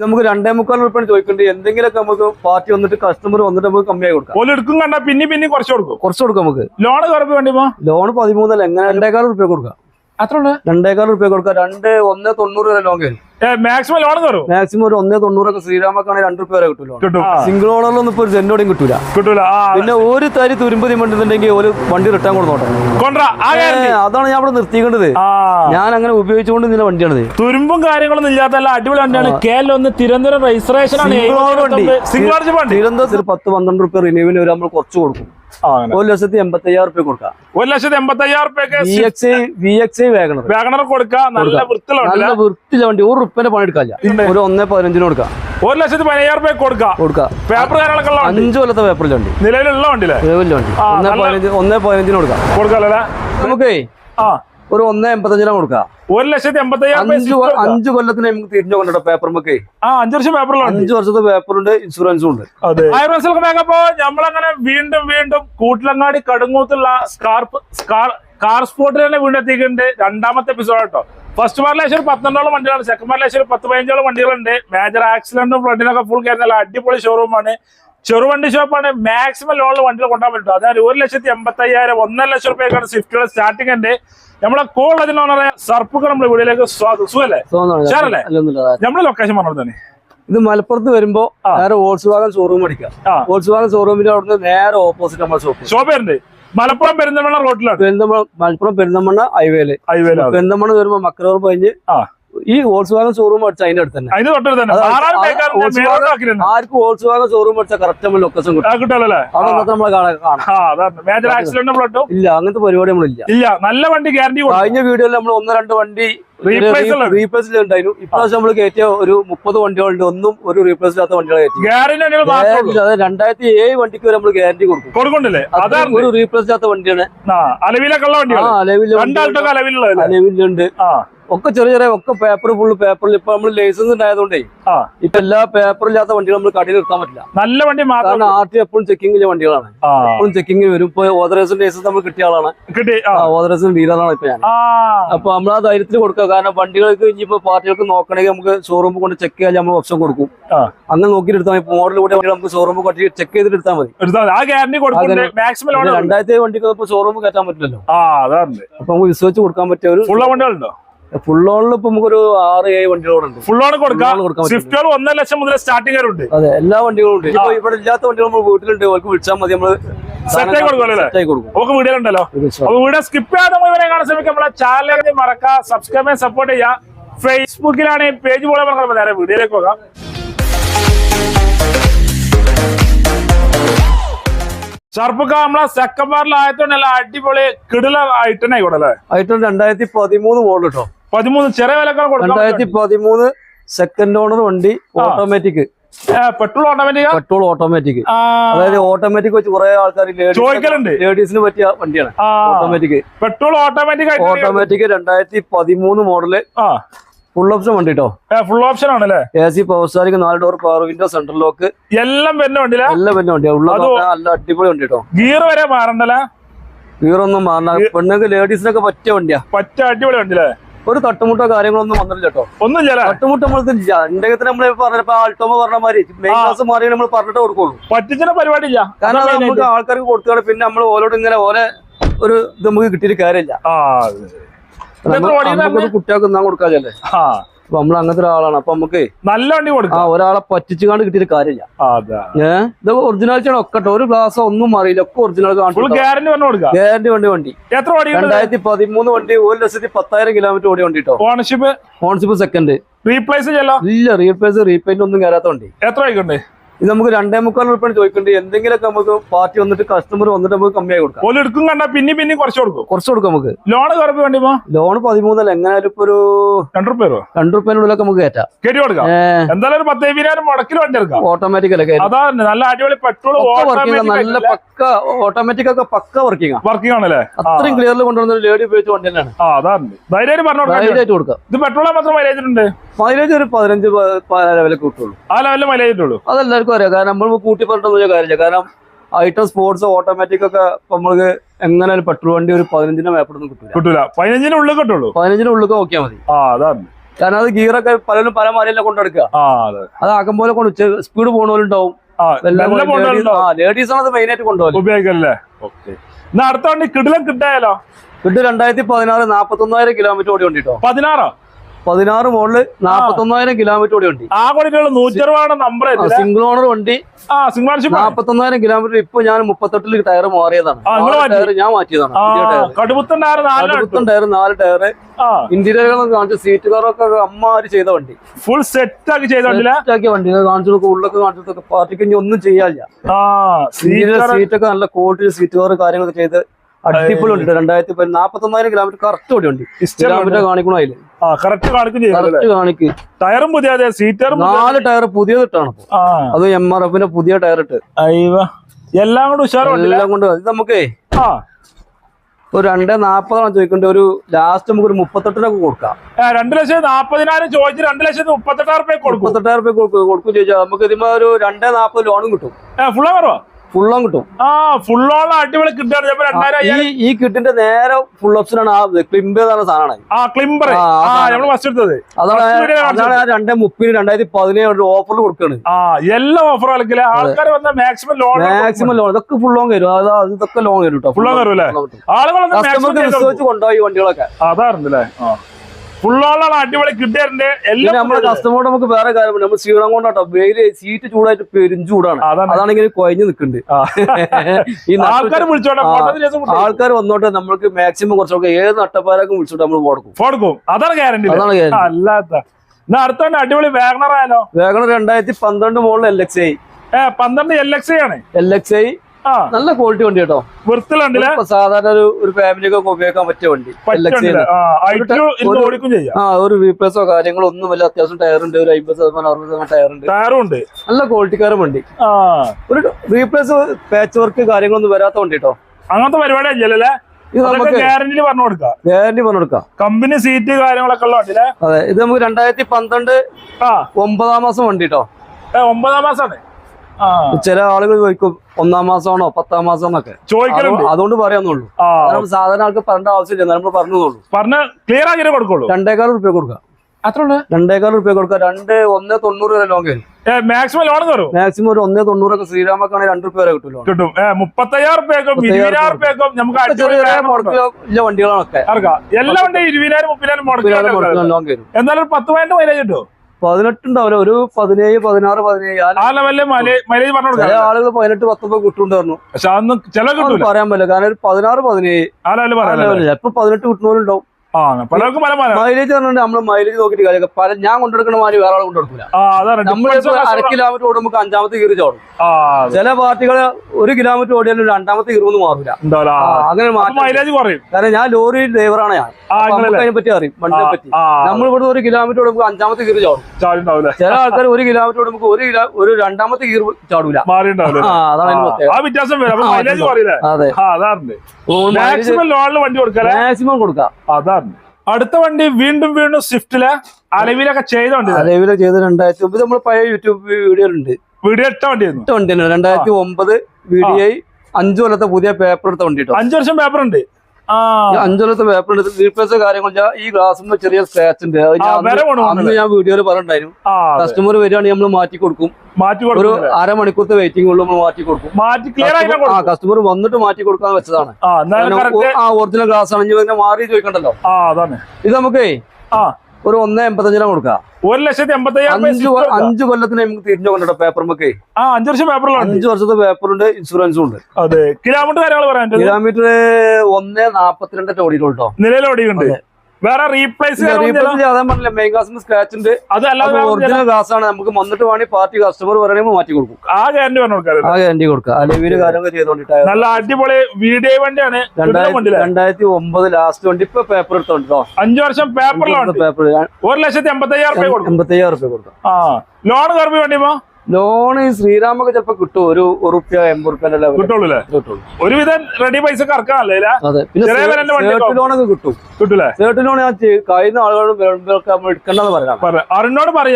നമുക്ക് രണ്ടേ മുക്കാൽ റുപ്യാണ് ചോദിക്കേണ്ടത് എന്തെങ്കിലുമൊക്കെ നമുക്ക് പാർട്ടി വന്നിട്ട് കസ്റ്റമർ വന്നിട്ട് നമുക്ക് കമ്മിയായി കൊടുക്കാം. ഓൽ എടുക്കും കണ്ട പിന്നെ പിന്നെ കുറച്ച് കൊടുക്കും. കുറച്ച് കൊടുക്കും നമുക്ക്. ലോൺ കുറവ് വേണ്ടിപ്പോ ലോൺ പതിമൂന്നല്ല എങ്ങനെ രണ്ടേക്കാൾ റുപ്യ കൊടുക്കാം. അത്ര രണ്ടേക്കാൾ റുപ്യ കൊടുക്കാം. രണ്ട് ഒന്ന് തൊണ്ണൂറ് വരെ ലോൺ കയറും. മാക്സിമം ലോണ് കയറും മാക്സിമം ഒരു ഒന്നേ തൊണ്ണൂറൊക്കെ ശ്രീരാമക്കാണെങ്കിൽ രണ്ടു രൂപ വരെ കിട്ടില്ല കിട്ടും. സിംഗിൾ ഓണറിലൊന്നും ഇപ്പൊ ഒരു സെന്റോടെയും കിട്ടൂല. കിട്ടൂല. പിന്നെ ഒരു തരി തുരുമ്പ് തിമ്മണ്ടെന്നുണ്ടെങ്കിൽ ഒരു വണ്ടി റിട്ടേൺ കൊടുത്തോട്ടെ. അതാണ് ഞാൻ ഇവിടെ നിർത്തിക്കേണ്ടത് ഞാൻ അങ്ങനെ ഉപയോഗിച്ചുകൊണ്ട് നിന്ന വണ്ടിയാണ് തുരുമ്പും കാര്യങ്ങളൊന്നും ഇല്ലാത്ത അടിപൊളി വണ്ടിയാണ്. കേരളം എൽ ഒന്ന് തിരുവനന്തപുരം രജിസ്ട്രേഷൻ ആണ് തിരുവനന്തപുരത്ത് പത്ത് പന്ത്രണ്ട് റുപ്യ റിന്യൂവിന് നമ്മൾ കുറച്ച് കൊടുക്കും. ഒരു ലക്ഷത്തി എൺപത്തി അയ്യായിരം റുപ്യ കൊടുക്കാം. ഒരു ലക്ഷത്തി എൺപത്തി അയ്യായിരം റുപ്യൊക്കെ വാഗണർ കൊടുക്കാം. നല്ല വൃത്തിയുള്ള നല്ല വണ്ടി. ഒരു റുപ്യന്റെ പണി എടുക്കാല്ല ഒരു ഒന്നേ പതിനഞ്ചിന് കൊടുക്കാം. ഒരു ലക്ഷത്തി പതിനയ്യായിരം കൊടുക്കാം. കൊടുക്കാം. പേപ്പർ കാര്യങ്ങളൊക്കെ അഞ്ചു കൊല്ലത്തെ പേപ്പറിൽ വണ്ടി. നിലവിലുള്ള വണ്ടിയില്ലേ? നിലവിലുള്ള വണ്ടി. ഒന്നേ പതിനഞ്ചിന് കൊടുക്കാം. കൊടുക്കാം നമുക്കേ ആ. ഒരു ഒന്ന് എൺപത്തഞ്ചിനാ കൊടുക്കാം. ഒരു ലക്ഷത്തി എൺപത്തയ്യായിരം അഞ്ചു കൊല്ലത്തിന് നമുക്ക് തിരിഞ്ഞു കൊണ്ടോ പേപ്പർ നമുക്ക് ആ അഞ്ചു വർഷം പേപ്പർ അഞ്ചു വർഷത്തെ പേപ്പറുണ്ട് ഇൻഷുറൻസും ഉണ്ട്. മേക്കപ്പോ നമ്മളങ്ങനെ വീണ്ടും വീണ്ടും കൂട്ടിലങ്ങാടി കടുങ്ങൂത്തുള്ള സ്കാർപ്പ് സ്കാർ കാർ സ്പോട്ടിൽ തന്നെ വീണ്ടും എത്തിയിട്ടുണ്ട്. രണ്ടാമത്തെ എപ്പിസോഡ് കേട്ടോ. ഫസ്റ്റ് ഒരു പന്ത്രണ്ടോളം വണ്ടികളാണ്. സെക്കൻഡ് ഒരു പത്ത് പതിനഞ്ചോളം വണ്ടികളുണ്ട്. മേജർ ആക്സിഡന്റും ഫ്രണ്ടിനൊക്കെ ഫുൾ കയറി അടിപൊളി ഷോറൂമാണ് ചെറുവണ്ടി ഷോപ്പാണ് മാക്സിമം ലോണിൽ വണ്ടികൾ കൊണ്ടുപോകാൻ പറ്റും. അതായത് ഒരു ലക്ഷത്തി എൺപത്തി അയ്യായിരം ഒന്നര ലക്ഷം റുപ്യക്കാണ് സ്വിഫ്റ്റുകൾ സ്റ്റാർട്ടിംഗ് ഉണ്ട്. നമ്മളെ കോൾ ഓണറെ സർപ്പുകൾ നമ്മുടെ വീട്ടിലേക്ക് സ്വാഗതം. സുഖല്ലേ. നമ്മുടെ ലൊക്കേഷൻ പറഞ്ഞു തന്നെ ഇത് മലപ്പുറത്ത് വരുമ്പോ. നേരെ വോൾസ് വാഗൻ ഷോറൂം അടിക്കാം വോൾസ് വാഗൻ ഷോറൂമിന്റെ അവിടുന്ന് നേരെ ഓപ്പോസിറ്റ് നമ്മുടെ ഷോപ്പ് ഷോപ്പ് ഉണ്ട് മലപ്പുറം പെരുന്തമണ്ണ റോഡിലാണ് പെരിന്തമണ്ണ മലപ്പുറം പെരിന്തമണ്ണ ഹൈവേയിൽ ഹൈവേയിൽ പെരിന്തമണ്ണ വരുമ്പോ മക്കരൂർ കഴിഞ്ഞ് ആ. ഈ ഹോൾസ് വാഗൻ ഷോറൂം അടിച്ച അതിന്റെ അടുത്ത് തന്നെ. ഓൾസ് ആർക്കും ഹോൾസ് വാഗൻ ഷോറൂം അടിച്ച കറക്റ്റ് നമ്മൾ ലൊക്കേഷൻ കിട്ടും നമ്മളെ ഇല്ല അങ്ങനത്തെ പരിപാടി നമ്മളില്ല ഇല്ല. നല്ല വണ്ടി ഗ്യാരണ്ടി കഴിഞ്ഞ വീഡിയോയിൽ നമ്മൾ ഒന്ന് രണ്ട് വണ്ടി. റീപ്ലേസിൽ ഉണ്ടായിരുന്നു. ഇപ്രാവശ്യം നമ്മൾ കയറ്റിയ ഒരു മുപ്പത് വണ്ടികളുണ്ട്. ഒന്നും ഒരു റീപ്ലേസ് ഇല്ലാത്ത വണ്ടികളെ കയറ്റി. ഗ്യാരണ്ടി വണ്ടികൾ മാത്രമേ ഉള്ളൂ. അതായത് രണ്ടായിരത്തി ഏഴ് വണ്ടിക്ക് വരെ നമ്മൾ ഗ്യാരണ്ടി കൊടുക്കും. കൊടുക്കണ്ടല്ലേ? ഒരു റീപ്ലേസ് ഇല്ലാത്ത വണ്ടിയാണ്. അലവിലൊക്കെ അലവിലുണ്ട്. ആ. ഒക്കെ ചെറിയ ചെറിയ ഒക്കെ പേപ്പർ ഫുള്ള് പേപ്പറിൽ ഇപ്പൊ നമ്മൾ ലൈസൻസ് ഉണ്ടായതുകൊണ്ടേ ഇപ്പൊ എല്ലാ പേപ്പർ ഇല്ലാത്ത വണ്ടികൾ നമ്മൾ കടയിൽ നിർത്താൻ പറ്റില്ല. നല്ല വണ്ടി കാരണം ആർ ടി എപ്പോഴും ചെക്കിങ്ങിലെ വണ്ടികളാണ്. എപ്പോഴും ചെക്കിങ് വരും. ഇപ്പൊ ഓതറൈസൻ ലൈസൻസ് നമ്മൾ കിട്ടിയ ആളാണ്. ഓതറൈസൻ ഡീലറാണ് ഇപ്പൊ ഞാൻ. അപ്പൊ നമ്മൾ ആ ധൈര്യത്തിൽ കൊടുക്കുക. കാരണം വണ്ടികൾക്ക് ഇനിയിപ്പോ പാർട്ടികൾക്ക് നോക്കണമെങ്കിൽ നമുക്ക് ഷോറൂമിൽ കൊണ്ട് ചെക്ക് ചെയ്യാൻ നമ്മൾ ഓപ്ഷൻ കൊടുക്കും. അങ്ങനെ നോക്കിയിട്ട് എടുത്താൽ മതി. മോഡൽ കൂടെ വണ്ടി നമുക്ക് ഷോറൂമിൽ കൊട്ടി ചെക്ക് ചെയ്തിട്ട് എടുത്താൽ മതി. രണ്ടായിരത്തി വണ്ടിക്ക് ഷോറൂം ഷോറൂമിൽ കയറ്റാൻ പറ്റില്ലല്ലോ. അപ്പൊ നമുക്ക് വിശ്വസിച്ച് കൊടുക്കാൻ പറ്റിയ ഒരു ഫുള്ള വണ്ടികളുണ്ടോ? ഫുൾ ഓണിൽ ഇപ്പൊ നമുക്കൊരു ആറ് ഏഴ് വണ്ടികളുണ്ട് ഫുൾ ലോൺ കൊടുക്കാം. സ്വിഫ്റ്റുകൾ ഒന്നര ലക്ഷം മുതൽ സ്റ്റാർട്ടിംഗ് ഉണ്ട് അതെ എല്ലാ വണ്ടികളും ഉണ്ട്. ഇപ്പൊ ഇവിടെ ഇല്ലാത്ത വണ്ടികൾ നമ്മൾ വീട്ടിലുണ്ട്. അവർക്ക് വിളിച്ചാൽ മതി. നമ്മൾ സെറ്റ് ആയി കൊടുക്കുമല്ലോ അല്ലേ? ആയി കൊടുക്കും. നമുക്ക് വീഡിയോ ഉണ്ടല്ലോ അപ്പൊ വീഡിയോ സ്കിപ്പ് ചെയ്യാതെ മുഴുവനെ കാണാൻ ശ്രമിക്കുക നമ്മളെ ചാനലിൽ മറക്കുക സബ്സ്ക്രൈബ് ചെയ്യാൻ സപ്പോർട്ട് ചെയ്യാം. ഫേസ്ബുക്കിലാണ് ഈ പേജ് പോലെ മറക്കാൻ നേരെ വീഡിയോയിലേക്ക് പോകാം. ഷർപ്പുക്ക നമ്മളെ സെക്കൻഡ് പാർട്ടിലായതുകൊണ്ട് നല്ല അടിപൊളി കിടില ഐറ്റം ആയിക്കോട്ടെ അല്ലേ? ആയിട്ട് രണ്ടായിരത്തി പതിമൂന്ന് മോഡൽ കേട്ടോ പതിമൂന്ന് ചെറിയ വിലക്കാണ് രണ്ടായിരത്തി പതിമൂന്ന് സെക്കൻഡ് ഓണർ വണ്ടി automatic petrol automatic petrol automatic അതായത് ഓട്ടോമാറ്റിക് വെച്ച് കുറെ ആൾക്കാർ ചോദിക്കലുണ്ട്. ലേഡീസിന് പറ്റിയ വണ്ടിയാണ്. ഓട്ടോമാറ്റിക് പെട്രോൾ ഓട്ടോമാറ്റിക് ഓട്ടോമാറ്റിക് രണ്ടായിരത്തി പതിമൂന്ന് മോഡൽ ഫുൾ ഓപ്ഷൻ വണ്ടി കേട്ടോ ഫുൾ ഓപ്ഷൻ ആണല്ലേ? എ സി പവർ സ്റ്റാറിംഗ് നാല് door power window central lock എല്ലാം വരുന്ന വണ്ടിയില്ല എല്ലാം വരുന്ന വണ്ടിയാ. ഉള്ള അതോ- നല്ല അടിപൊളി വണ്ടി കേട്ടോ ഗിയർ വരെ മാറണ്ടല്ലേ? ഒന്നും മാറണ്ട. പെണ്ണുങ്ങൾക്ക് ലേഡീസിനൊക്കെ പറ്റിയ വണ്ടിയാ. പറ്റ അടിപൊളി വണ്ടിയില്ലേ ഒരു തട്ടുമുട്ടോ കാര്യങ്ങളൊന്നും വന്നിട്ടില്ല കേട്ടോ. ഒന്നുമില്ലല്ലേ? തട്ടുമുട്ട് നമ്മൾ ഉണ്ടെങ്കിൽ നമ്മൾ പറഞ്ഞപ്പോ ആൾട്ടോമ പറഞ്ഞ മാതിരി മെയിൻ. ക്ലാസ് മാറി നമ്മൾ പറഞ്ഞിട്ട് കൊടുക്കുള്ളൂ. പറ്റിച്ച പരിപാടി ഇല്ല കാരണം നമുക്ക് ആൾക്കാർക്ക് കൊടുത്തുകൊണ്ട് പിന്നെ നമ്മൾ ഓരോട് ഇങ്ങനെ ഓരോ ഒരു ഇത് നമുക്ക് കിട്ടിയിട്ട് കാര്യമില്ല. കുട്ടികൾക്ക് ഒന്നാം കൊടുക്കാതല്ലേ ആ. അപ്പൊ നമ്മൾ അങ്ങനത്തെ ഒരാളാണ്. അപ്പൊ നമുക്ക് നല്ല വണ്ടി ആ കൊടുക്കാം ഒരാളെ പറ്റിച്ചുകാണ്ട് കിട്ടിയിട്ട് കാര്യമില്ല. ഏഹ് ഇത് ഒറിജിനൽ ആണ് ഒക്കെ ഒരു ഗ്ലാസ് ഒന്നും അറിയില്ല ഒക്കെ ഒറിജിനൽ ഗ്യാരണ്ടി വണ്ടി വണ്ടി. എത്ര വണ്ടി രണ്ടായിരത്തി പതിമൂന്ന് വണ്ടി ഒരു ലക്ഷത്തി പത്തായിരം കിലോമീറ്റർ ഓടി വണ്ടി ഓണർഷിപ്പ് ഓണർഷിപ്പ് സെക്കൻഡ് റീപ്ലേസ് ഇല്ല റീപ്ലേസ് റീപെയിന്റ് ഒന്നും കയറാത്ത വണ്ടി. എത്ര ആയിക്കണ്ടേ ഇത് നമുക്ക് രണ്ടേ മുക്കാൽ റുപ്യാണ് ചോദിക്കേണ്ടത്. എന്തെങ്കിലുമൊക്കെ നമുക്ക് പാർട്ടി വന്നിട്ട് കസ്റ്റമർ വന്നിട്ട് നമുക്ക് കമ്മിയായി കൊടുക്കാം. ഓൽ എടുക്കും കണ്ട പിന്നെ പിന്നെ കുറച്ച് കൊടുക്കും. കുറച്ച് കൊടുക്കും നമുക്ക്. ലോൺ കുറവ് വേണ്ടിപ്പോ ലോൺ പതിമൂന്നല്ല എങ്ങനെയാലും ഇപ്പൊ ഒരു രണ്ടു റുപ്യ രണ്ട് റുപ്യനുള്ളിലൊക്കെ നമുക്ക് കയറ്റാം. കയറ്റി കൊടുക്കാം. എന്തായാലും ഒരു പത്ത് എഴുപതിനായിരം മുടക്കിൽ വണ്ടി എടുക്കാം. ഓട്ടോമാറ്റിക് അല്ലേ അതാ നല്ല അടിപൊളി പെട്രോൾ നല്ല പക്ക ഓട്ടോമാറ്റിക് ഒക്കെ പക്ക വർക്കിംഗ് വർക്കിംഗ് ആണല്ലേ? അത്രയും ക്ലിയറിൽ കൊണ്ടുവന്ന ലേഡി ഉപയോഗിച്ച വണ്ടി തന്നെയാണ്. പറഞ്ഞു. ധൈര്യമായിട്ട് കൊടുക്കാം. ഇത് പെട്രോൾ മാത്രം മൈലേജ് ഉണ്ട്? മൈലേജ് ഒരു പതിനഞ്ച് ലെവലിൽ കൂട്ടുള്ളൂ. ആ ലെവലിൽ മൈലേജ് അത് അതെല്ലാവർക്കും അറിയാം. കാരണം നമ്മൾ കൂട്ടി പറഞ്ഞിട്ടൊന്നും കാര്യമില്ല. കാരണം ഐറ്റം സ്പോർട്സ് ഓട്ടോമാറ്റിക് ഒക്കെ നമ്മൾക്ക് നമ്മൾക്ക് ഒരു പെട്രോൾ വണ്ടി ഒരു പതിനഞ്ചിന് മേപ്പെടുന്നു കിട്ടില്ല കിട്ടില്ല പതിനഞ്ചിന് ഉള്ളിൽ കിട്ടുള്ളൂ. പതിനഞ്ചിന് ഉള്ളിൽ നോക്കിയാൽ മതി. ആ അതാണ് കാരണം അത് ഗിയറൊക്കെ പലരും പല മാരിയല്ല കൊണ്ടെടുക്കുക അതെ. ആക്കം പോലെ കൊണ്ട് സ്പീഡ് മോഡലുണ്ടോ ലേഡീസ് ആണ് അത് മെയിൻ ആയിട്ട് കൊണ്ടുപോകും ഉപയോഗിക്കല്ലേ അടുത്ത വണ്ടി കിടിലം കിട്ടായാലോ? രണ്ടായിരത്തി പതിനാറ് നാപ്പത്തൊന്നായിരം കിലോമീറ്റർ ഓടി വണ്ടിട്ടോ പതിനാറോ? പതിനാറ് മോളിൽ നാപ്പത്തൊന്നായിരം കിലോമീറ്റർ ഓടി വണ്ടി ആ കൂടിയിട്ടുള്ള നൂറ്ററുപതാണ് നമ്പർ സിംഗിൾ ഓണർ വണ്ടി നാപ്പത്തൊന്നായിരം കിലോമീറ്റർ ഇപ്പൊ ഞാൻ മുപ്പത്തെട്ടിൽ ടയർ മാറിയതാണ്. ഞാൻ മാറ്റിയതാണ്. പുതിയ ടയർ നാല് ടയർ ഇന്റീരിയറുകളൊക്കെ കാണിച്ചു സീറ്റ് കവറൊക്കെ അമ്മമാര് ചെയ്ത വണ്ടി. ഫുൾ സെറ്റ് ആക്കി ചെയ്ത ആക്കിയ വണ്ടി കാണിച്ചു കൊടുക്കും ഉള്ളൊക്കെ കാണിച്ചു പാർട്ടിക്ക് ഇനി ഒന്നും ചെയ്യാനില്ല. ആ സീറ്റ് ഒക്കെ നല്ല ക്വാളിറ്റി സീറ്റ് കവർ കാര്യങ്ങളൊക്കെ ചെയ്ത് അടിപൊളി ഉണ്ട് രണ്ടായിരത്തി പതി- നാപ്പത്തൊന്നായിരം കിലോമീറ്റർ കറക്റ്റ് ഓടി ഉണ്ട് കിലോമീറ്റർ കാണിക്കണോ അതിൽ? കറക്റ്റ് കാണിക്കും ടയറും പുതിയ സീറ്ററും നാല് ടയർ പുതിയത് ഇട്ടാണ് ഇപ്പൊ. ആ. അത് എം ആർ എഫിന്റെ പുതിയ ടയർ ഇട്ട് എല്ലാം കൂടെ ഉഷാറുണ്ടല്ലേ എല്ലാം കൊണ്ട് ഇത് നമുക്കേ ആ. ഒരു രണ്ടേ നാപ്പതാണ് ചോദിക്കേണ്ട ഒരു ലാസ്റ്റ് നമുക്ക് ഒരു മുപ്പത്തെട്ടിനൊക്കെ കൊടുക്കാം. രണ്ട് ലക്ഷത്തി നാപ്പതിനായിരം ചോദിച്ച് രണ്ട് ലക്ഷത്തി മുപ്പത്തെട്ടായിരം രൂപ കൊടുക്കും. മുപ്പത്തെട്ടായിരം രൂപ കൊടുക്കും ചോദിച്ചാൽ നമുക്ക് ഇതിമ ഒരു രണ്ടേ നാപ്പത് ലോണും കിട്ടും. ഫുള്ള് കുറവാ ഫുള്ളും കിട്ടും. ആ ഫുള്ളോൺ അടിപൊളി കിട്ടുകയാണ് ഈ കിട്ടിന്റെ നേരെ ഫുൾ ഓപ്ഷൻ ആണ് ആ ക്ലിംബർ എന്നാണ് സാധനമാണ്. ആ ക്ലിംബർ അതാണ്. ഫസ്റ്റ് എടുത്തത്. അതാണ് രണ്ടേ മുപ്പതിന് രണ്ടായിരത്തി പതിനേഴ് ഒരു ഓഫറിൽ കൊടുക്കാണ്. ആ എല്ലാ ഓഫർ കളിക്കില്ല ആൾക്കാർ വന്ന മാക്സിമം ലോൺ മാക്സിമം ലോൺ ഇതൊക്കെ ഫുള്ളോൺ ലോൺ വരും. ഇതൊക്കെ ലോൺ വരും കേട്ടോ ഫുള്ളോൺ വരും? ആളുകളൊന്നും കസ്റ്റമർക്ക് മാക്സിമം വിശ്വസിച്ച് കൊണ്ടുപോയി വണ്ടികളൊക്കെ. അതായിരുന്നല്ലേ അടിപൊളി എല്ലാം നമ്മുടെ. കസ്റ്റമറോട് നമുക്ക് വേറെ കാര്യം നമ്മൾ ക്ഷീണം കൊണ്ടാട്ടോ വെയിൽ സീറ്റ് ചൂടായിട്ട് പെരിഞ്ചൂടാണ് അതാണ്. അതാണെങ്കിൽ കുഴഞ്ഞു നിൽക്കുന്നുണ്ട്. ഈ ആൾക്കാർ വിളിച്ചോട്ടെ. ആൾക്കാർ വന്നോട്ടെ നമ്മൾക്ക് മാക്സിമം കുറച്ചൊക്കെ ഏത് നട്ടപ്പാരൊക്കെ വിളിച്ചോട്ട് നമ്മൾ കൊടുക്കും. കൊടുക്കും. അതാണ് ഗ്യാരണ്ടി അതാണ് കാര്യം അല്ലാത്ത. എന്നാ അടുത്തോണ്ട് അടിപൊളി വേഗണറായാലോ ആയാലോ? വേഗം രണ്ടായിരത്തി പന്ത്രണ്ട് മോളിൽ എൽ എക്സ് ഐ പന്ത്രണ്ട് എൽ എക്സ് ഐ ആണ്. എൽ എക്സ് ഐ നല്ല ക്വാളിറ്റി വണ്ടി കേട്ടോ. വൃത്തിലുണ്ടല്ലേ സാധാരണ ഒരു ഒരു ഫാമിലിക്ക് ഒക്കെ ഉപയോഗിക്കാൻ പറ്റിയ വണ്ടി. ആ ഒരു റീപ്ലേസോ കാര്യങ്ങളോ ഒന്നുമില്ല. അത്യാവശ്യം ടയർ ഉണ്ട്. ഒരു അമ്പത് ശതമാനം അറുപത് ശതമാനം ടയർ ഉണ്ട്. ടയറും ഉണ്ട്. നല്ല ക്വാളിറ്റിക്കാരൻ വണ്ടി. ഒരു റീപ്ലേസ് പാച്ച് വർക്ക് കാര്യങ്ങളൊന്നും വരാത്ത വണ്ടി കേട്ടോ. അങ്ങനത്തെ പരിപാടി നമുക്ക് ഗ്യാരണ്ടിയിൽ പറഞ്ഞു കൊടുക്കാം. ഗ്യാരണ്ടി പറഞ്ഞു കൊടുക്കാം. കമ്പനി സീറ്റ് കാര്യങ്ങളൊക്കെ ഉള്ള വണ്ടി അതെ ഇത് നമുക്ക് രണ്ടായിരത്തി പന്ത്രണ്ട് ഒമ്പതാം മാസം വണ്ടി കേട്ടോ. ഒമ്പതാം മാസമാണ് ചില ആളുകൾ ചോദിക്കും ഒന്നാം മാസമാണോ പത്താം മാസം എന്നൊക്കെ അത് അതുകൊണ്ട് പറയാന്നുള്ളൂ സാധാരണ ആൾക്ക് പറഞ്ഞ ആവശ്യമില്ല നമ്മൾ പറഞ്ഞതുള്ളൂ പറഞ്ഞ ക്ലിയർ ആക്കി കൊടുക്കുള്ളൂ. രണ്ടേക്കാൾ റുപ്യ കൊടുക്കാം രണ്ടേക്കാൾ റുപ്യ കൊടുക്കുക. രണ്ട് ഒന്ന് തൊണ്ണൂറ് വരെ ലോങ് മാക്സിമം ലോൺ കയറും? മാക്സിമം ഒരു ഒന്നേ തൊണ്ണൂറൊക്കെ ശ്രീരാമക്കാണെങ്കിൽ രണ്ട് റുപ്യ വരെ കിട്ടുമല്ലോ കിട്ടും. മുപ്പത്തയ്യായിരം റുപ്യക്കും ഇരുപതിനായിരം റുപ്യക്കും നമുക്ക് ചെറിയ അടിപൊളി ചെറിയ വാഹനം മുടക്കിലോ ഇല്ല വണ്ടികളൊക്കെ. ഇറക്കാം എല്ലാം ഉണ്ട് ഇരുപതിനായിരം മുപ്പതിനായിരം ലോങ് എന്നാലും പത്ത് പതിനെട്ട് മൈലേജ് കിട്ടും പതിനെട്ടുണ്ടാവില്ല. ഒരു പതിനേഴ് പതിനാറ് പതിനേഴ്. ആ ലെവലിൽ ചില ആളുകൾ പതിനെട്ട് പത്തൊമ്പത് കിട്ടുന്നുണ്ട് പറഞ്ഞു പക്ഷെ അതൊന്നും ചില പറയാൻ പറ്റില്ല. കാരണം ഒരു പതിനാറ് പതിനേഴ്. ചിലപ്പോ പതിനെട്ട് കിട്ടുന്നവരുണ്ടാവും. പലർക്കും പല മൈലേജ് പറഞ്ഞിട്ട് നമ്മൾ മൈലേജ് നോക്കിയിട്ട് കാര്യം പല ഞാൻ കൊണ്ടെടുക്കുന്ന മാതിരി വേറെ ആൾ കൊണ്ടെടുക്കില്ല നമ്മളിപ്പോ അര കിലോമീറ്റർ ഓടുമ്പോൾ അഞ്ചാമത്തെ കീറി ചോടും. ആ ചില പാർട്ടികൾ ഒരു കിലോമീറ്റർ ഓടിയാലും രണ്ടാമത്തെ കീറുമെന്ന് മാറില്ല അങ്ങനെ മൈലേജ് കുറയും. കാരണം ഞാൻ ലോറി ഡ്രൈവറാണ് ഞാൻ. അതിനെ പറ്റി അറിയും വണ്ടിയെ പറ്റി. നമ്മൾ ഇവിടെ ഒരു കിലോമീറ്റർ ഓടുമ്പോൾ അഞ്ചാമത്തെ കീറി ചാടും. ചില ആൾക്കാർ ഒരു കിലോമീറ്റർ ഓടുമ്പോൾ ഒരു കിലോ ഒരു രണ്ടാമത്തെ കീർ ചാടൂല. അതാണ് മാക്സിമം കൊടുക്കാം. അതാണ്. അടുത്ത വണ്ടി വീണ്ടും വീണ്ടും സ്വിഫ്റ്റിൽ അലവിലൊക്കെ ചെയ്ത വണ്ടി അലവിൽ ചെയ്ത് രണ്ടായിരത്തി ഒമ്പത് നമ്മൾ പഴയ യൂട്യൂബ് വീഡിയോ ഉണ്ട് വീഡിയോ എട്ട വണ്ടി ഇട്ട വണ്ടി തന്നെ. രണ്ടായിരത്തി ഒമ്പത് വീഡിയോ അഞ്ചു കൊല്ലത്തെ പുതിയ പേപ്പർ എടുത്ത വണ്ടി അഞ്ചു വർഷം പേപ്പർ ഉണ്ട്. അഞ്ചു കൊല്ലത്തെ പേപ്പർ എടുത്ത് റീപ്ലേസ് കാര്യങ്ങൾ ഈ ഗ്ലാസ് ചെറിയ സ്ക്രാച്ച് ഉണ്ട്. അന്ന് ഞാൻ വീഡിയോയിൽ പറഞ്ഞിട്ടുണ്ടായിരുന്നു. കസ്റ്റമർ വരികയാണെങ്കിൽ നമ്മൾ മാറ്റി കൊടുക്കും. ഒരു അര അരമണിക്കൂർത്തെ വെയിറ്റിംഗ് ഉള്ളു നമ്മൾ മാറ്റി കൊടുക്കും. ആ കസ്റ്റമർ വന്നിട്ട് മാറ്റി കൊടുക്കാന്ന് വെച്ചതാണ്. ആ ഒറിജിനൽ ഗ്ലാസ് ആണെങ്കിൽ മാറി ചോദിക്കണ്ടല്ലോ. ഇത് നമുക്കേ ആ. ഒരു ഒന്ന് എൺപത്തഞ്ചിനാ കൊടുക്കാം. ഒരു ലക്ഷത്തി അഞ്ചു അഞ്ചു കൊല്ലത്തിന് നമുക്ക് തിരിഞ്ഞു കൊണ്ടോ പേപ്പർ നമുക്ക് ആ അഞ്ചു വർഷം പേപ്പറിലാണ് അഞ്ചു വർഷത്തെ പേപ്പറുണ്ട് ഇൻഷുറൻസും ഉണ്ട്. അതെ. കിലോമീറ്റർ കാര്യങ്ങൾ പറയാൻ കിലോമീറ്റർ ഒന്ന് നാപ്പത്തിരണ്ട് ഓടിയിട്ടുള്ളൂ കേട്ടോ. നിലയിൽ ഓടിയുണ്ട് വേറെ റീപ്ലേസ് പറഞ്ഞില്ല. മെയിൻ സ്ക്രാച്ച് ഉണ്ട്. ഒറിജിനൽ ഗ്ലാസ് ആണ്. നമുക്ക് വന്നിട്ട് വേണമെങ്കിൽ പാർട്ടി കസ്റ്റമർ പറയുമ്പോൾ മാറ്റി കൊടുക്കും. ആ ഗ്യാരണ്ടി പറഞ്ഞു ആ ഗ്യാരണ്ടി കൊടുക്കുക അലവിൽ കാര്യങ്ങളൊക്കെ ചെയ്തോണ്ടിട്ട്. നല്ല അടിപൊളി വീഡിയോ വണ്ടിയാണ്. രണ്ടായിരത്തി ഒമ്പത് ലാസ്റ്റ് വണ്ടി. ഇപ്പൊ പേപ്പർ എടുത്തോണ്ടോ അഞ്ചു വർഷം പേപ്പറിലാണ് പേപ്പർ ഒരു ലക്ഷത്തി എൺപത്തി അയ്യായിരം കൊടുക്കും. എൺപത്തയ്യായിരം റുപ്യ കൊടുക്കാം. ആ. ലോൺ കയറി വണ്ടിയുമ്പോ ഈ ശ്രീരാമൊക്കെ ചിലപ്പോ കിട്ടും. ഒരു റുപ്യ എൺപത് കിട്ടുള്ളൂ. ഒരുവിധം റെഡി പൈസ? അതെ. പിന്നെ ലോണൊക്കെ കിട്ടും. കിട്ടൂലേ? സേർട്ട് ലോൺ ഞാൻ കഴിയുന്ന ആളുകളും എടുക്കണ്ടെന്ന് പറയാം പറയാം.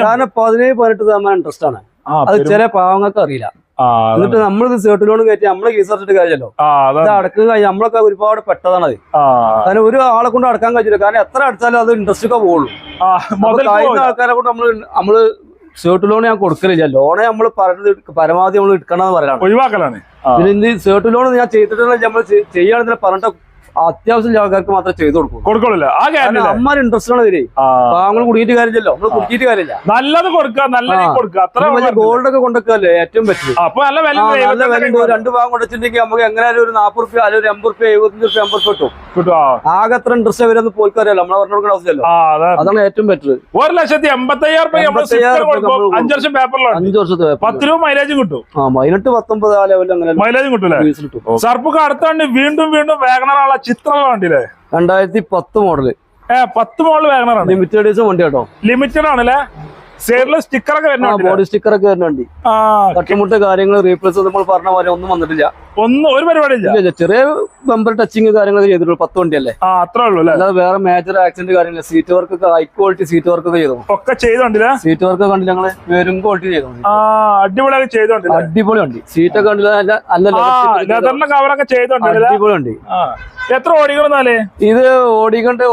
കാരണം പതിനേഴ് പതിനെട്ട് ശതമാനം ഇൻട്രസ്റ്റ് ആണ്. അത് ചില പാവങ്ങൾക്ക് അറിയില്ല. എന്നിട്ട് നമ്മളിത് സേർട്ട് ലോൺ കയറ്റി നമ്മളെ കേസ് അടച്ചിട്ട് കാര്യമല്ലോ ഇത് അടക്കുക കഴിഞ്ഞ് നമ്മളൊക്കെ ഒരുപാട് പെട്ടതാണ് അത് കാരണം ഒരു ആളെ കൊണ്ട് അടക്കാൻ കഴിച്ചില്ല കാരണം എത്ര അടച്ചാലും അത് ഇൻട്രസ്റ്റ് ഒക്കെ പോകുള്ളൂ കഴിയുന്ന ആൾക്കാരെ കൊണ്ട് നമ്മൾ നമ്മൾ സേർട്ട് ലോൺ ഞാൻ കൊടുക്കലില്ല ലോണ് നമ്മൾ പറഞ്ഞത് പരമാവധി നമ്മൾ എടുക്കണമെന്ന് പറയണം ഒഴിവാക്കലാണ്. പിന്നെ ഇത് സേർട്ട് ലോൺ ഞാൻ ചെയ്തിട്ടുള്ള നമ്മൾ ചെയ്യാണെന്ന് പറഞ്ഞിട്ട് അത്യാവശ്യം ആൾക്കാർക്ക് മാത്രം ചെയ്തു കൊടുക്കും. കൊടുക്കുള്ളൂ. ആ കാരണം ഗ്യാരണ്ടി അമ്മാര് ഇൻട്രസ്റ്റ് ആണ് ആ. പാവങ്ങൾ കുടിയിട്ട് കാര്യമില്ലല്ലോ. നമ്മൾ കുടിയിട്ട് കാര്യമില്ല. നല്ലത് കൊടുക്കുക നല്ല. കൊടുക്കുക. അത്ര ഗോൾഡ് ഒക്കെ കൊണ്ടൊക്കെ ഏറ്റവും ബെറ്റർ അപ്പൊ നല്ല വില നല്ല വില ഉണ്ട്. രണ്ട് ഭാഗം കൊണ്ടുവച്ചിട്ടുണ്ടെങ്കിൽ നമുക്ക് എങ്ങനെയാലും ഒരു നാപ്പത് റുപ്യ അല്ലെങ്കിൽ ഒരു എൺപത് റുപ്യ എഴുപത്തഞ്ച് റുപ്യ എൺപത് റുപ്യ കിട്ടും. ആകെ എത്ര ഇൻട്രസ്റ്റ് വരുമെന്ന് പോയിക്കറിയാലോ നമ്മളെ പറഞ്ഞു കൊടുക്കുന്ന അവസ്ഥയല്ലോ അതാണ് ഏറ്റവും ബെറ്റർ ഒരു ലക്ഷത്തി എൺപത്തി അയ്യായിരം നമ്മൾ 86,000 സ്റ്റിക്കർ രൂപ അഞ്ചു വർഷം പേപ്പറിലാണ് അഞ്ചു വർഷത്തെ. പത്ത് രൂപ മൈലേജും കിട്ടും. ആ പതിനെട്ട് പത്തൊമ്പത് ആ ലെവലിൽ അങ്ങനെ മൈലേജും കിട്ടും സർപ്പൊക്കെ അടുത്താണ്ട് വീണ്ടും വീണ്ടും വാഗണറുള്ള ചിത്രം വണ്ടിയില്ലേ രണ്ടായിരത്തി പത്ത് മോഡൽ ഏ പത്ത് മോളിൽ ആണ് ലിമിറ്റഡ് എഡീഷൻ വണ്ടി കേട്ടോ. ലിമിറ്റഡ് ആണല്ലേ? സൈഡിൽ സ്റ്റിക്കർ ഒക്കെ വരുന്നുണ്ട് ബോഡി സ്റ്റിക്കർ ഒക്കെ വരുന്ന വണ്ടി. ആ തട്ടുമുട്ട് കാര്യങ്ങൾ റീപ്ലേസ് നമ്മൾ പറഞ്ഞ പോലെ ഒന്നും വന്നിട്ടില്ല. ഒന്നും ഒരു പരിപാടിയില്ല. ചെറിയ ബമ്പർ ടച്ചിങ് കാര്യങ്ങൾ ചെയ്തിട്ടുള്ളൂ പത്ത് വണ്ടിയല്ലേ? ആ അത്രേ ഉള്ളൂ അല്ലേ? അല്ലാതെ വേറെ മേജർ ആക്സിഡന്റ് കാര്യങ്ങൾ സീറ്റ് വർക്ക് ഒക്കെ ഹൈ ക്വാളിറ്റി സീറ്റ് വർക്ക് ഒക്കെ ചെയ്തു. ഒക്കെ ചെയ്തോണ്ടില്ല സീറ്റ് വർക്ക് കണ്ടില്ല ഞങ്ങൾ വെറും ക്വാളിറ്റി ചെയ്തു. അടിപൊളിയൊക്കെ ചെയ്തോണ്ട് അടിപൊളി വണ്ടി. സീറ്റ് ഒക്കെ കണ്ടില്ല കവറൊക്കെ അടിപൊളി വണ്ടി. എത്ര ഓടിക്കണമെന്നാലേ ഇത് ഓടിക്കണ്ട്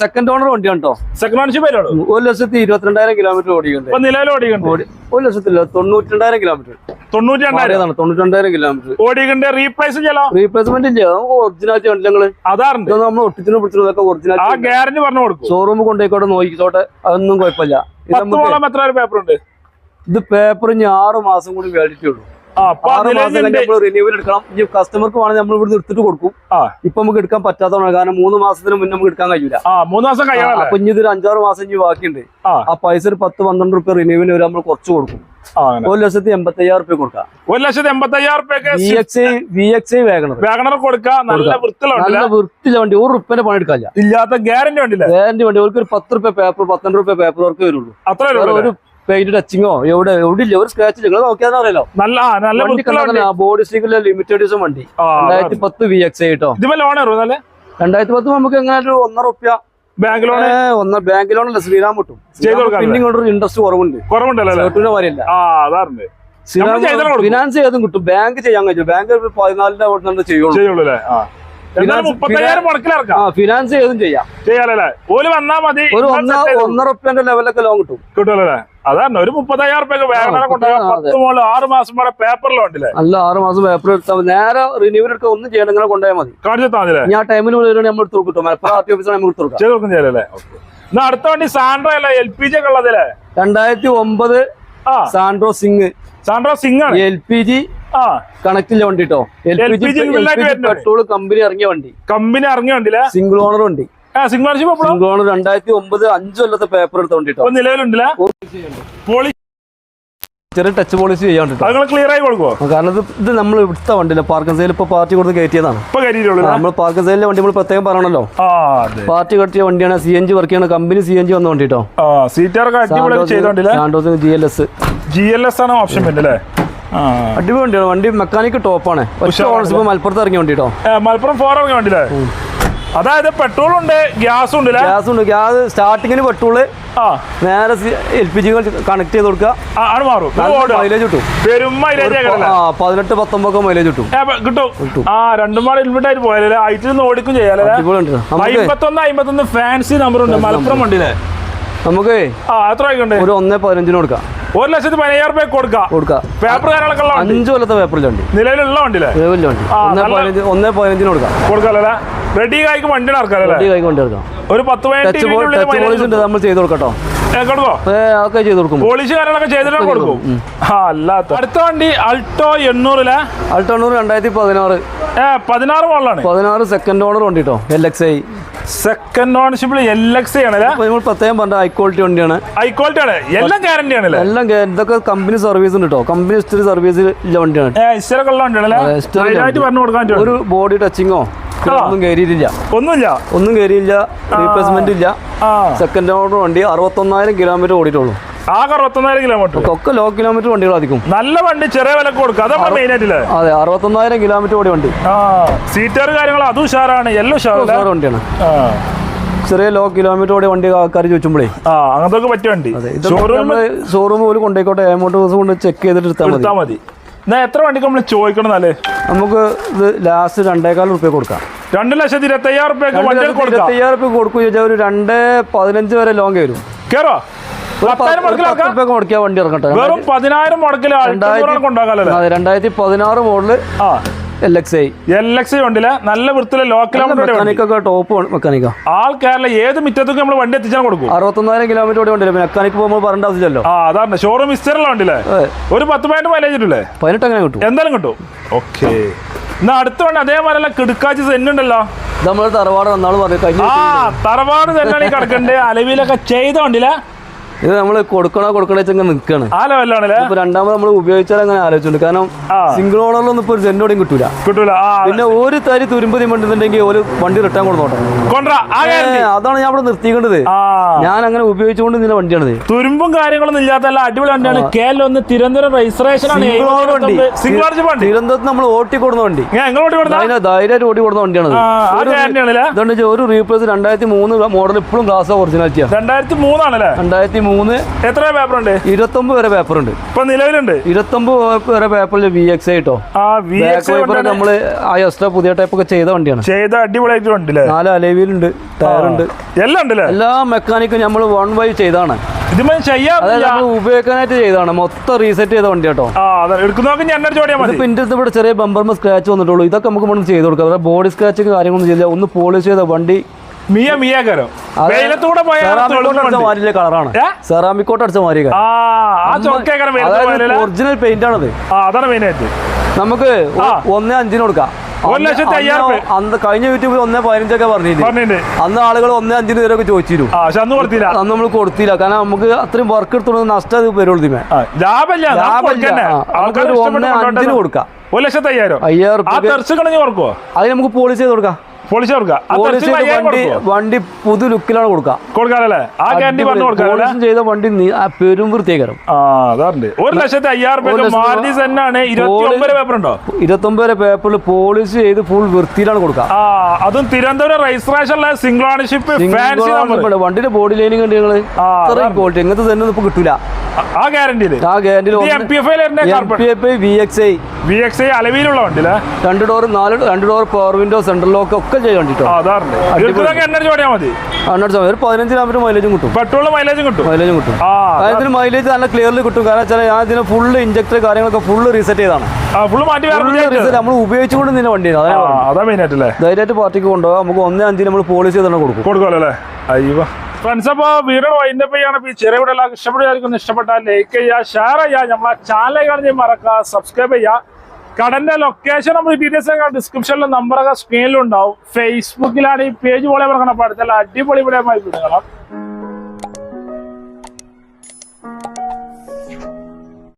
സെക്കൻഡ് ഓണർ വണ്ടി കേട്ടോ സെക്കൻഡ് ഓണർഷിപ്പ് ഒരു ലക്ഷത്തി ഇരുപത്തിരണ്ടായിരം കിലോമീറ്റർ ഓടിക്കണ്ട്. നിലവിൽ ഓടിക്കണ്ട്. ഓടി ഒരു ലക്ഷത്തില്ല തൊണ്ണൂറ്റി രണ്ടായിരം കിലോമീറ്റർ തൊണ്ണൂറ്റി രണ്ടായിരം തൊണ്ണൂറ്റി രണ്ടായിരം കിലോമീറ്റർ ഓടിക്കണ്ട് റീപ്ലേസ് ചെയ്യാലോ? റീപ്ലേസ്മെന്റ് ഇല്ല? നമുക്ക് ഞങ്ങൾ അതാറുണ്ട്. ഇതൊന്നും നമ്മൾ ഒട്ടിച്ചിന് പിടിച്ചതൊക്കെ ആ ഗ്യാരണ്ടി പറഞ്ഞു കൊടുക്കും. ഷോറൂം കൊണ്ടുപോയിക്കോട്ടെ നോക്കിക്കോട്ടെ അതൊന്നും കുഴപ്പമില്ല. ഇത് പത്ത് നമുക്ക് എത്ര പേപ്പർ ഉണ്ട് ഇത് പേപ്പർ ഇനി ആറ് മാസം കൂടി വാലിഡിറ്റി ഉള്ളൂ. കസ്റ്റമർക്ക് വേണമെങ്കിൽ നമ്മൾ ഇവിടെ എടുത്തിട്ട് കൊടുക്കും. ഇപ്പൊ നമുക്ക് എടുക്കാൻ പറ്റാത്തതാണ് കാരണം മൂന്ന് മാസത്തിന് മുന്നേ നമുക്ക് എടുക്കാൻ കഴിയില്ല മൂന്ന് മാസം കഴിയണല്ലേ? അപ്പൊ ഇനി ഇതൊരു അഞ്ചാറ് മാസം ഇനി ബാക്കിയുണ്ട്. ആ. പൈസ ഒരു പത്ത് പന്ത്രണ്ട് റുപ്യ റിന്യൂവൽ വരെ നമ്മൾ കുറച്ച് കൊടുക്കും. ഒരു ലക്ഷത്തി എൺപത്തി അയ്യായിരം റുപ്യ കൊടുക്കാം. ഒരു ലക്ഷത്തി എൺപത്തി അയ്യായിരം റുപ്യക്ക് വേഗണർ വാഗണർ നല്ല വൃത്തിയുള്ള വണ്ടി. ഒരു റുപ്യന്റെ പണി എടുക്കാല്ല ഇല്ലാത്ത ഗ്യാരണ്ടി വണ്ടി ഗ്യാരണ്ടി വണ്ടി. ഒരു പത്ത് റുപ്യ പേപ്പർ പന്ത്രണ്ട് റുപ്യ പേപ്പർ വർക്ക് വരുള്ളൂ. അത്ര ഒരു പെയിന്റ് ടച്ചിങ്ങോ എവിടെ എവിടെ ഇല്ല? ഒരു സ്ക്രാച്ച് നിങ്ങൾ നോക്കിയാൽ അറിയാലോ. നല്ല നല്ല ബോഡി സ്റ്റിക്കിലെ ലിമിറ്റഡ് വണ്ടി. രണ്ടായിരത്തി പത്ത് വി എക്സ് കേട്ടോ. രണ്ടായിരത്തി പത്ത് നമുക്ക് എങ്ങനെ ഒരു ഒന്നര റുപ്യ ബാങ്ക് ലോൺ ഒന്ന് ബാങ്ക് ലോൺ ശ്രീറാം കിട്ടും. ഇൻട്രസ്റ്റ് കുറവുണ്ട്. കുറവുണ്ടല്ലോ? അല്ലേ ചേട്ടൂന്റെ ആ അതാറുണ്ട്. ഫിനാൻസ് ചെയ്തും കിട്ടും. ബാങ്ക് ചെയ്യാൻ കഴിയും ബാങ്ക് പതിനാലിന്റെ ചെയ്യുള്ളൂ. ചെയ്യുള്ളൂ അല്ലേ? ഫിനാൻസ്- ചെയ്തും ചെയ്യാം. ചെയ്യാലല്ലേ? ഓൽ വന്നാ മതി. ഒരു ഒന്നര റുപ്യന്റെ ലെവലൊക്കെ ലോൺ കിട്ടും. കിട്ടുമല്ലേ അതാണ്. ഒരു മുപ്പത്തയ്യായിരം റുപ്യ കൊണ്ടുപോകാം. പത്ത് ആറ് മാസം വരെ അല്ല ആറ് മാസം പേപ്പർ എടുത്താൽ നേരെ റിന്യൂവൽ എടുക്കുക ഒന്നും ചെയ്യണം ഇങ്ങനെ കൊണ്ടുപോയാൽ മതി. ഞാൻ ടൈമിന് നമ്മൾ എടുത്ത് കൊടുക്കും. മലപ്പുറം ആർ ടി ഓഫീസിൽ നമ്മൾ എടുത്ത് കൊടുക്കാം. ചെയ്ത് കൊടുക്കും ചെയ്യാലല്ലേ? എന്നാ അടുത്ത വണ്ടി സാൻഡ്രോ അല്ലേ? എൽ പി ജി ഒക്കെ ഉള്ളതല്ലേ? രണ്ടായിരത്തി ഒമ്പത് ആ. സാൻഡ്രോ സിംഗ്. സാൻഡ്രോ സിംഗ് ആണ്. എൽ പി ജി കണക്റ്റില്ല വണ്ടി കേട്ടോ പെട്രോൾ കമ്പനി ഇറങ്ങിയ വണ്ടി. കമ്പനി ഇറങ്ങിയ വണ്ടി. സിംഗിൾ ഓണർ വണ്ടി സിംഗിൾ ഓണർ രണ്ടായിരത്തി ഒമ്പത് അഞ്ചു കൊല്ലത്തെ പേപ്പർ എടുത്ത വണ്ടി കേട്ടോ പോളി ചെറിയ ടച്ച് പോളിസി ചെയ്യാണ്ട് ക്ലിയർ ആയി കൊടുക്കുമോ കാരണം ഇത് നമ്മൾ ഇവിടുത്തെ വണ്ടിയില്ല പാർക്കൻ സൈൽ ഇപ്പൊ പാർട്ടി കൊടുത്ത് കയറ്റിയതാണ്. നമ്മൾ പാർക്കൻ സൈലിലെ വണ്ടി നമ്മൾ പ്രത്യേകം പറയണല്ലോ. പാർട്ടി കട്ടിയ വണ്ടിയാണ് സി എൻ ജി വർക്ക് ചെയ്യണ കമ്പനി സി എൻ ജി വന്ന വണ്ടി കേട്ടോ G L S G L S ആണ് ഓപ്ഷൻ വരുന്നത് അടിപൊളി വണ്ടിയാണ്. വണ്ടി മെക്കാനിക് ടോപ്പാണ് മലപ്പുറത്ത് ഇറങ്ങിയ വണ്ടി കേട്ടോ മലപ്പുറം ഫോർ ഇറങ്ങിയ വണ്ടിയില്ലേ? അതായത് പെട്രോൾ ഉണ്ട് ഗ്യാസ് ഉണ്ട് ഗ്യാസ് ഉണ്ട്. ഗ്യാസ് സ്റ്റാർട്ടിങ്ങിന് പെട്രോൾ നേരെ എൽ പി ജി കണക്ട് ചെയ്ത് കൊടുക്കുക. മാറും. മൈലേജ് കിട്ടും. പെരും മൈലേജ് പതിനെട്ട് പത്തൊമ്പത് മൈലേജ് കിട്ടും. ആ രണ്ടും പാടെ ഇൻവിട്ട് ആയിട്ട് പോയാലേ ഐറ്റിൽ ഓടിക്കും ചെയ്യാലേ അമ്പത്തൊന്ന് അമ്പത്തൊന്ന് ഫാൻസി നമ്പർ ഉണ്ട്. മലപ്പുറം വണ്ടിയിലെ നമുക്ക് ഒരു ഒന്നേ പതിനഞ്ചിന് കൊടുക്കാം. ഒരു ലക്ഷത്തി പതിനയ്യായിരം രൂപ കൊടുക്കാം. കൊടുക്കാം. പേപ്പർ കാര്യങ്ങളൊക്കെ ഉള്ള വണ്ടി. അഞ്ചു കൊല്ലത്തെ പേപ്പറിൽ വണ്ടി. നിലവിലുള്ള വണ്ടിയിലെ വലിയ വണ്ടി. ആ, ഒന്നേ നല്ല- പതിനഞ്ച് ഒന്നേ പതിനഞ്ചിന് കൊടുക്കാം. കൊടുക്കാല്ലേ? റെഡി കായ്ക്ക് വണ്ടി നടക്കാല്ലേ വണ്ടി കൈ കൊണ്ടെടുക്കാം ഒരു പത്ത് ടച്ച് ഉണ്ട് നമ്മൾ ചെയ്ത് കൊടുക്കട്ടോ. കൊടുക്കോ? ഏ അതൊക്കെ ചെയ്ത് കൊടുക്കും. പോളിഷ് കാര്യങ്ങളൊക്കെ ചെയ്തിട്ട് കൊടുക്കും. ആ അല്ലാത്ത. അടുത്ത വണ്ടി അൾട്ടോ എണ്ണൂറിലെ. അൾട്ടണ്ണൂർ രണ്ടായിരത്തി പതിനാറ്. പതിനാറ് മോളിലാണ് പതിനാറ് സെക്കൻഡ് ഓണർ വണ്ടി കേട്ടോ എൽ എക്സ് ഐ സെക്കൻഡ് ഓണർഷിപ്പിൽ എൽ എക്സ് അപ്പൊ നമ്മൾ പ്രത്യേകം പറഞ്ഞ ഹൈ ക്വാളിറ്റി വണ്ടിയാണ്. ഹൈ ക്വാളിറ്റി ആണ്. എല്ലാം ഗ്യാരണ്ടി ആണ് എല്ലാം ഇതൊക്കെ കമ്പനി സർവീസ് ഉണ്ട് കേട്ടോ കമ്പനി ഹിസ്റ്ററി സർവീസ് ഉള്ള വണ്ടിയാണ്. ഒരു ബോഡി ടച്ചിങ്ങോ ഒന്നും കയറിയിട്ടില്ല ഒന്നുമില്ല? ഒന്നും കയറിയില്ല റീപ്ലേസ്മെന്റ് ഇല്ല. സെക്കൻഡ് ഓണർ വണ്ടി അറുപത്തൊന്നായിരം കിലോമീറ്റർ ഓടിയിട്ടുള്ളൂ. ആകെ അറുപത്തൊന്നായിരം കിലോമീറ്റർ ഒക്കെ ലോ കിലോമീറ്റർ വണ്ടികൾ അധികം നല്ല വണ്ടി ചെറിയ വിലക്ക് കൊടുക്കുക. അതാണ് മെയിൻ ആയിട്ടില്ലേ അതെ അറുപത്തൊന്നായിരം കിലോമീറ്റർ ഓടി വണ്ടി. സീറ്റർ കാര്യങ്ങൾ അതും ഉഷാറാണ്. എല്ലാം ഉഷാറ് വണ്ടിയാണ്. ചെറിയ ലോ കിലോമീറ്റർ ഓടി വണ്ടി ആൾക്കാർ ചോദിച്ചുമ്പോഴേ അങ്ങനത്തെ പറ്റിയ വണ്ടി. ഷോറൂം പോലും കൊണ്ടേക്കോട്ടെ എമൗണ്ട് ദിവസം കൊണ്ട് ചെക്ക് ചെയ്തിട്ട് എടുത്താൽ മതി. എത്ര വണ്ടിക്ക് നമ്മൾ ചോദിക്കണം അല്ലേ നമുക്ക് ഇത് ലാസ്റ്റ് രണ്ടേകാൽ റുപ്യ കൊടുക്കാം. രണ്ട് ലക്ഷത്തി ഇരുപത്തി അയ്യായിരം റുപ്യ കൊടുക്കും. ചോദിച്ചാൽ ഒരു രണ്ട് പതിനഞ്ച് വരെ ലോങ് വരും. കേറോ? വണ്ടി ഇറങ്ങട്ടെ വെറും പതിനായിരം മുടക്കിൽ രണ്ടായിരത്തി- പതിനാറ് മോഡൽ ആ. L X I L X വണ്ടിയിലെ നല്ല വൃത്തിയിലെ ലോ കിലോമീറ്റർ ടോപ്പ് മെക്കാനിക്ക ആൾ കേരള ഏത് മിറ്റത്തേക്ക് നമ്മൾ വണ്ടി എത്തിച്ചാൽ കൊടുക്കും. അറുപത്തൊന്നായിരം കിലോമീറ്റർ ഓടി വണ്ടിയില്ല? മെക്കാനിക്ക് പോകുമ്പോൾ പറയേണ്ട ആവശ്യമില്ലല്ലോ. ആ അതാണ്. ഷോറൂം മിസ്റ്ററുള്ള വണ്ടിയില്ലേ? ഒരു പത്ത് പതിനെട്ട് മൈലേജ് ഇട്ടില്ലേ പതിനെട്ട് അങ്ങനെ കിട്ടും. എന്തായാലും കിട്ടും. ഓക്കെ എന്നാ അടുത്ത വണ്ടി അതേപോലെ കിടുക്കാച്ചി സെന്നുണ്ടല്ലോ നമ്മൾ തറവാട് നന്നാൾ പറഞ്ഞു കഴിഞ്ഞു ആ തറവാട് തന്നെയാണ് ഈ കിടക്കണ്ട്? അലവിലൊക്കെ ചെയ്ത വണ്ടിയില്ലേ ഇത് നമ്മൾ കൊടുക്കണോ കൊടുക്കണോ നിൽക്കാണ് ആ ഇപ്പൊ രണ്ടാമത് നമ്മൾ ഉപയോഗിച്ചാൽ അങ്ങനെ ആലോചിച്ചുണ്ട് കാരണം. സിംഗിൾ ഓണറിലൊന്നും ഇപ്പൊ ഒരു സെന്നോടെയും കിട്ടൂല. കിട്ടൂല. പിന്നെ ഒരു തരി തുരുമ്പതി തിമ്പുന്നുണ്ടെങ്കിൽ ഒരു വണ്ടി റിട്ടേൺ കൊടുത്തോട്ടെ അതാണ് ഞാൻ ഇവിടെ നിർത്തിക്കേണ്ടത് ഞാൻ അങ്ങനെ ഉപയോഗിച്ചുകൊണ്ട് നിന്ന വണ്ടിയാണ് തുരുമ്പും കാര്യങ്ങളൊന്നും ഇല്ലാത്ത അടിപൊളി വണ്ടിയാണ്. കേരളം ഒന്ന് തിരുവനന്തപുരം രജിസ്ട്രേഷൻ തിരുവനന്തപുരത്ത് നമ്മൾ ഓട്ടി കൊടുന്ന വണ്ടി. ധൈര്യമായിട്ട് ഓടി കൊടുന്ന വണ്ടിയാണ് ഒരു റീപ്ലേസ് രണ്ടായിരത്തി മൂന്ന് മോഡൽ ഇപ്പോഴും ക്ലാസ് ഒറിജിനാലിറ്റിയാണ് രണ്ടായിരത്തി മൂന്നാണല്ലേ? രണ്ടായിരത്തി മൂന്ന് എത്ര പേപ്പർ ഉണ്ട് ഇരുപത്തൊമ്പത് വരെ പേപ്പർ ഉണ്ട് ഇപ്പൊ നിലവിലുണ്ട്? ഇരുപത്തൊമ്പത് വരെ പേപ്പറിൽ വി എക്സ് ആയിട്ടോ ആ വി എക്സ് നമ്മൾ ആ എക്സ്ട്രാ പുതിയ ടൈപ്പ് ഒക്കെ ചെയ്ത വണ്ടിയാണ്. ചെയ്ത അടിപൊളിയായിട്ട് നാല് അലവിയിലുണ്ട് ടയറുണ്ട്. എല്ലാം ഉണ്ടല്ലേ? എല്ലാ മെക്കാനിക്കും നമ്മൾ വൺ വൈ ചെയ്താണ്. ഉപയോഗിക്കാനായിട്ട് ചെയ്താണ്. മൊത്തം റീസെറ്റ് ചെയ്ത വണ്ടി കേട്ടോ. പിന്നെ ഇവിടെ ചെറിയ ബമ്പർമ സ്ക്രാച്ച് വന്നിട്ടുള്ളൂ. ഇതൊക്കെ നമുക്ക് ചെയ്ത് കൊടുക്കാം. ബോഡി സ്ക്രാച്ചിങ് കാര്യങ്ങളൊന്നും ചെയ്തില്ല ഒന്ന് പോളിഷ് ചെയ്ത വണ്ടി മിയ മിയ കരം വെയിലത്തൂടെ പോയാൽ അടിച്ച കളറാണ്. പോയാലല്ലേ? ഒറിജിനൽ പെയിന്റ് ആണത്. ആ അതാണ് മെയിൻ ആയിട്ട്. നമുക്ക്. ഒന്നേ അഞ്ചിന് കൊടുക്കാം. ഒരു അന്ന് ലക്ഷത്തി അയ്യായിരം അന്ന് അന്ന് കഴിഞ്ഞ യൂട്യൂബിൽ ഒന്നേ പതിനഞ്ചൊക്കെ പറഞ്ഞില്ലേ? അന്ന് ആളുകൾ ഒന്നേ അഞ്ചിന് വരെയൊക്കെ ചോദിച്ചിരുന്നു. അന്ന് കൊടുത്തില്ല. അന്ന് നമ്മൾ കൊടുത്തില്ല. കാരണം നമുക്ക് അത്രയും വർക്ക് എടുത്തോണ്ട് നഷ്ടം വരുള്ളൂ ലാഭമില്ല. ലാഭമില്ല. ഒന്നേ അഞ്ചിന് കൊടുക്കാം. ഒരു ലക്ഷത്തി അയ്യായിരം. അയ്യായിരം ആ റുപ്യ തെറിച്ച് കളഞ്ഞ് കൊടുക്കുവോ? അത് നമുക്ക് പോളിസി ചെയ്ത് കൊടുക്കാം. പോളിച്ച് കൊടുക്കുക. വണ്ടി പുതു ലുക്കിലാണ് കൊടുക്കാം കൊടുക്കാനല്ലേ ആ ഗ്യാരണ്ടി പറഞ്ഞു ചെയ്ത വണ്ടി പെരും വൃത്തിയേക്കരം ഒരു ലക്ഷത്തി അയ്യായിരം ഇരുപത്തൊമ്പത് പേപ്പറിൽ പോളിഷ് ചെയ്ത് ഫുൾ വൃത്തിയിലാണ് കൊടുക്കുക. അതും തിരുവനന്തപുരം രജിസ്ട്രേഷനിലെ സിംഗിൾ ഓണർഷിപ്പ് ബോഡി ലൈനിങ് ഉണ്ട് അത്രയും ക്വാളിറ്റി എങ്ങനത്തെ തന്നെ ഇപ്പൊ കിട്ടൂല. ആ ഗ്യാരണ്ടിയിൽ ആ ഗ്യാരണ്ടിയിൽ M P F I V X I V X I അലവിയിലുള്ള വണ്ടിയില്ലേ രണ്ട് ഡോർ നാല് രണ്ട് door power window central lock ഒക്കെ ചെയ്യാൻ മതി. ഒരു പതിനഞ്ച് കിലോമീറ്റർ മൈലേജും കിട്ടും. പെട്രോൾ മൈലേജും കിട്ടും. മൈലേജും കിട്ടും. അതിന് മൈലേജ് നല്ല ക്ലിയർലി കിട്ടും. കാരണം വെച്ചാൽ ഞാൻ ഇതിന് ഫുള്ള് ഇഞ്ചക്ടർ കാര്യങ്ങളൊക്കെ ഫുള്ള് റീസെറ്റ് ചെയ്താണ്. നമ്മൾ ഉപയോഗിച്ചുകൊണ്ട് നിന്ന വണ്ടിയാണ്. ധൈര്യമായിട്ട് പാർട്ടിക്ക് കൊണ്ടുപോകാം. നമുക്ക് ഒന്നേ അഞ്ചിന് നമ്മൾ പോളിസി തന്നെ കൊടുക്കും. കൊടുക്കുമല്ലോ അല്ലേ? അയ്യോ. ഫ്രണ്ട്സ് അപ്പൊ വീഡിയോ വൈൻഡ് അപ്പ് ചെയ്യാണ് ഈ ചെറിയ വീഡിയോ എല്ലാവർക്കും ഇഷ്ടപ്പെടുകയായിരിക്കും. ഇഷ്ടപ്പെട്ടാൽ ലൈക്ക് ചെയ്യുക ഷെയർ ചെയ്യുക നമ്മളെ ചാനൽ കാണിച്ച് മറക്കുക സബ്സ്ക്രൈബ് ചെയ്യുക. കടന്റെ ലൊക്കേഷൻ നമ്മൾ ഡീറ്റെയിൽസ് ഒക്കെ ഡിസ്ക്രിപ്ഷനിലെ നമ്പറൊക്കെ സ്ക്രീനിലുണ്ടാവും ഫേസ്ബുക്കിലാണ് ഈ പേജ് പോലെ പറഞ്ഞ പഠിച്ചാൽ അടിപൊളി ഇവിടെ കാണാം.